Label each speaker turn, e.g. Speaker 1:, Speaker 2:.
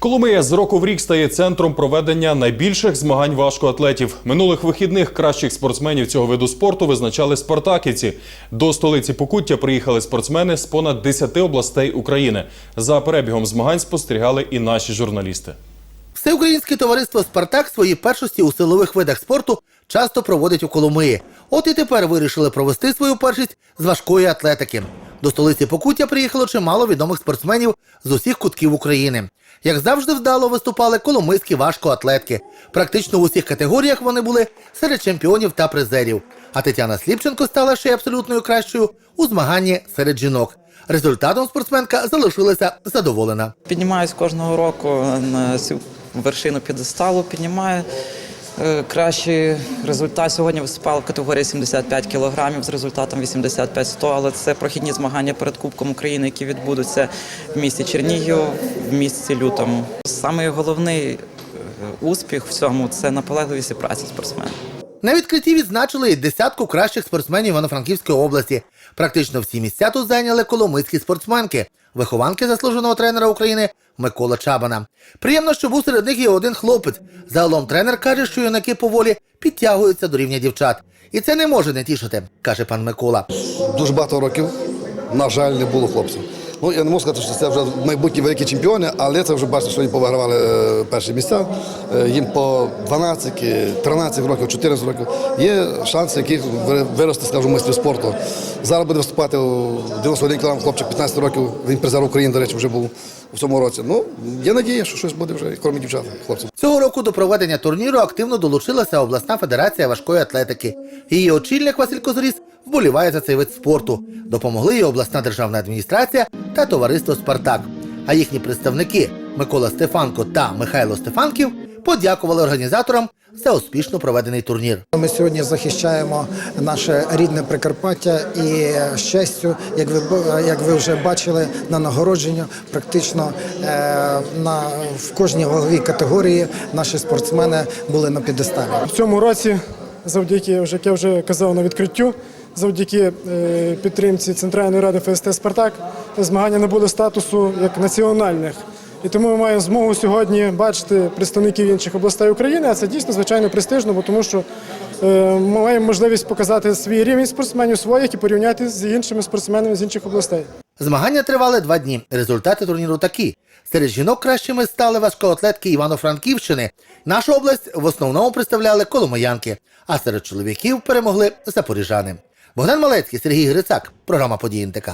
Speaker 1: Коломия з року в рік стає центром проведення найбільших змагань важкоатлетів. Минулих вихідних кращих спортсменів цього виду спорту визначали спартаківці. До столиці Покуття приїхали спортсмени з понад 10 областей України. За перебігом змагань спостерігали і наші журналісти.
Speaker 2: Всеукраїнське товариство Спартак свої першості у силових видах спорту часто проводить у Коломиї. От і тепер вирішили провести свою першість з важкої атлетики. До столиці Покуття приїхало чимало відомих спортсменів з усіх кутків України. Як завжди вдало виступали коломийські важкоатлетки. Практично в усіх категоріях вони були серед чемпіонів та призерів. А Тетяна Сліпченко стала ще й абсолютною кращою у змаганні серед жінок. Результатом спортсменка залишилася задоволена.
Speaker 3: Піднімаюсь кожного року на цю вершину підесталу, піднімаю. Е, Кращий результат сьогодні виступала в категорії 75 кілограмів з результатом 85-100, але це прохідні змагання перед Кубком України, які відбудуться в місті Чернігів в місті Лютому. Самий головний е, успіх в цьому це наполегливість і праця спортсмена.
Speaker 2: На відкритті відзначили і десятку кращих спортсменів Івано-Франківської області. Практично всі місця тут зайняли коломийські спортсменки, вихованки заслуженого тренера України Микола Чабана. Приємно, що був серед них і один хлопець. Загалом тренер каже, що юнаки поволі підтягуються до рівня дівчат. І це не може не тішити, каже пан Микола.
Speaker 4: дуже багато років, на жаль, не було хлопців. Ну, я не можу сказати, що це вже майбутні великі чемпіони, але це вже бачите, що вони повигравали е, перші місця. Е, їм по 12, 13 років, 14 років. Є шанси, яких ви- вирости, скажімо, майстрів спорту. Зараз буде виступати у 91 кг хлопчик 15 років. Він призер України, до речі, вже був у цьому році. Ну, є надія, що щось буде вже, крім дівчат, хлопців.
Speaker 2: Цього року до проведення турніру активно долучилася обласна федерація важкої атлетики. Її очільник Василь Козоріс вболіває за цей вид спорту. Допомогли і обласна державна адміністрація та товариство Спартак. А їхні представники Микола Стефанко та Михайло Стефанків подякували організаторам за успішно проведений турнір.
Speaker 5: Ми сьогодні захищаємо наше рідне Прикарпаття і з честю, як ви як ви вже бачили на нагородженню, практично е, на в кожній ваговій категорії наші спортсмени були на підесталі.
Speaker 6: В цьому році, завдяки, вже, як я вже казав на відкриттю, завдяки е, підтримці Центральної ради ФСТ Спартак, змагання набули статусу як національних. І тому ми маємо змогу сьогодні бачити представників інших областей України, а це дійсно звичайно престижно, бо тому що е, ми маємо можливість показати свій рівень спортсменів своїх і порівняти з іншими спортсменами з інших областей.
Speaker 2: Змагання тривали два дні. Результати турніру такі: серед жінок кращими стали важкоатлетки Івано-Франківщини. Нашу область в основному представляли коломиянки, а серед чоловіків перемогли запоріжани. Богдан Малецький, Сергій Грицак. Програма «Події НТК».